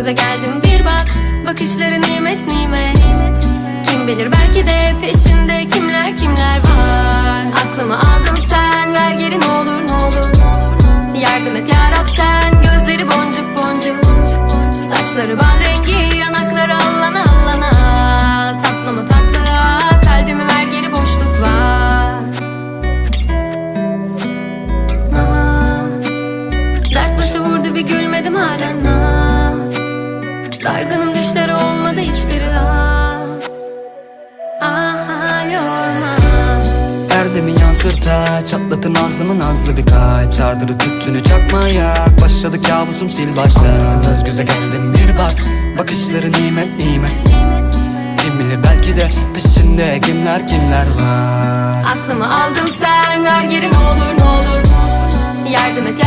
göze geldim. Bir bak Bakışları nimet nimet. Kim bilir belki de peşinde kimler kimler var Yarab sen. Gözleri boncuk boncuk. Saçları bal rengi yanakları allana allana. Tatlı mı tatlı kalbimi ver geri boşluk var Ah, Dert başı vurdu bir gülmedim halen. Dargının Erdemi yansırta Çatlatın nazlımı nazlı bir kalp. Sardırı tüttünü çakmaya Başladı kabusum sil başta. Ansızın göz göze geldim bir bak Bakışları nimet nimet. Kim bilir belki de peşinde kimler kimler var. Aklımı aldın sen ver geri ne olur ne olur. Yardım et